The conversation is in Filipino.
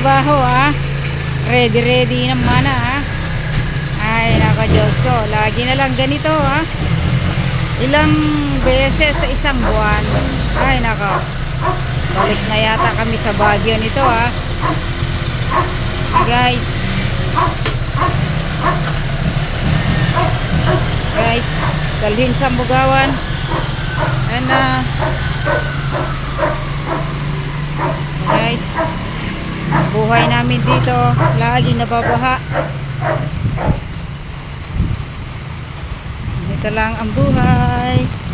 trabaho ah. Ready ready naman ah. Ay naka Diyos ko. Lagi na lang ganito ah. Ilang beses sa isang buwan. Ay naka. Balik na yata kami sa Baguio nito ah. Guys. Guys, dalhin sa Bugawan. And uh, guys, buhay namin dito lagi nababaha. Dito lang ang buhay.